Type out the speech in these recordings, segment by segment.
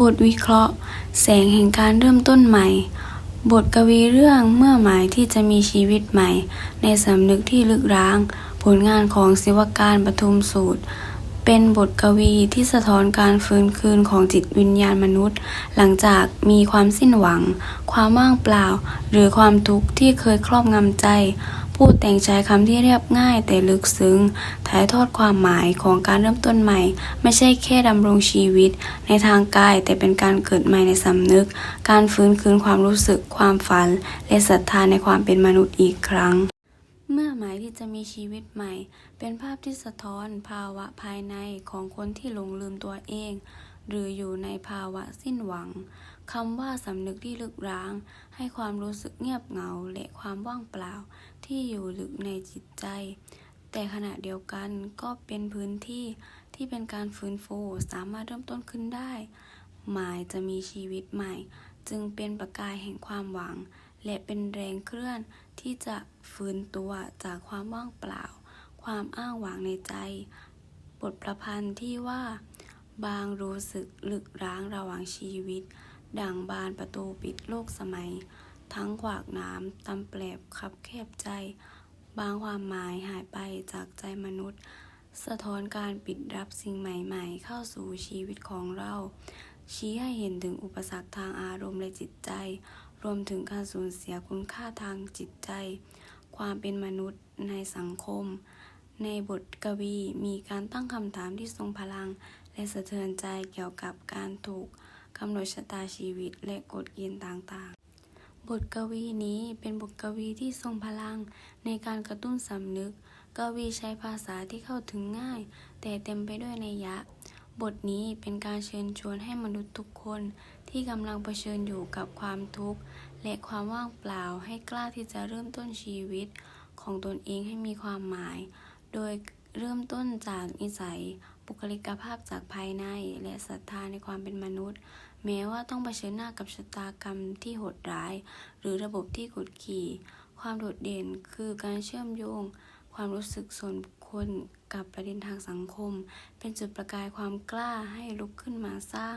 บทวิเคราะห์ แสงแห่งการเริ่มต้นใหม่ บทกวีเรื่องเมื่อหมายที่จะมีชีวิตใหม่ ในสำนึกที่ลึกร้าง ผลงานของศิวการปทุมสูตร เป็นบทกวีที่สะท้อนการฟื้นคืนของจิตวิญญาณมนุษย์ หลังจากมีความสิ้นหวัง ความว่างเปล่า หรือความทุกข์ที่เคยครอบงำใจ ผู้แต่งใช้คำที่เรียบง่ายแต่ลึกซึ้ง ถ่ายทอดความหมายของการเริ่มต้นใหม่ ไม่ใช่แค่ดำรงชีวิต ในทางกายแต่เป็นการเกิดใหม่ในสำนึก การฟื้นคืนความรู้สึก ความฝัน และศรัทธาในความเป็นมนุษย์อีกครั้งเมื่อหมายที่จะมีชีวิตใหม่ เป็นภาพที่สะท้อนภาวะภายในของคนที่หลงลืมตัวเอง หรืออยู่ในภาวะสิ้นหวัง คำว่าสำนึกที่ลึกร้าง ให้ความรู้สึกเงียบเหงาและความว่างเปล่าที่อยู่ลึกในจิตใจ แต่ขณะเดียวกันก็เป็นพื้นที่ที่เป็นการฟื้นฟูสามารถเริ่มต้นขึ้นได้ หมายจะมีชีวิตใหม่ จึงเป็นประกายแห่งความหวัง และเป็นแรงเคลื่อนที่จะฟื้นตัวจากความว่างเปล่า ความอ้างว้างในใจ บทประพันธ์ที่ว่า บางรู้สึกลึกร้างระหว่างชีวิต ดังบานประตูปิดโลกสมัย ทั้งขวากน้ำตำแปลบคับแคบใจ บางความหมายหายไปจากใจมนุษย์ สะท้อนการปิดรับสิ่งใหม่ ๆ เข้าสู่ชีวิตของเรา ชี้ให้เห็นถึงอุปสรรคทางอารมณ์และจิตใจ รวมถึงการสูญเสียคุณค่าทางจิตใจ ความเป็นมนุษย์ในสังคม ในบทกวีมีการตั้งคำถามที่ทรงพลัง และสะเทือนใจเกี่ยวกับการถูก กำหนดชะตาชีวิตและกฎเกณฑ์ต่างๆ บทกวีนี้เป็นบทกวีที่ทรงพลังในการกระตุ้นสำนึก กวีใช้ภาษาที่เข้าถึงง่าย แต่เต็มไปด้วยนัยยะ บทนี้เป็นการเชิญชวนให้มนุษย์ทุกคนที่กำลังเผชิญอยู่กับความทุกข์ และความว่างเปล่าให้กล้าที่จะเริ่มต้นชีวิตของตนเองให้มีความหมาย โดย เริ่มต้นจากนิสัยบุคลิกภาพจากภายในและศรัทธาในความเป็นมนุษย์ แม้ว่าต้องเผชิญหน้ากับชะตากรรมที่โหดร้าย หรือระบบที่กดขี่ ความโดดเด่นคือการเชื่อมโยง ความรู้สึกส่วนบุคคลกับประเด็นทางสังคม เป็นจุดประกายความกล้าให้ลุกขึ้นมาสร้าง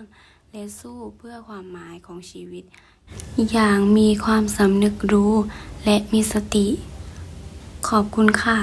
และสู้เพื่อความหมายของชีวิต อย่างมีความสำนึกรู้และมีสติ ขอบคุณค่ะ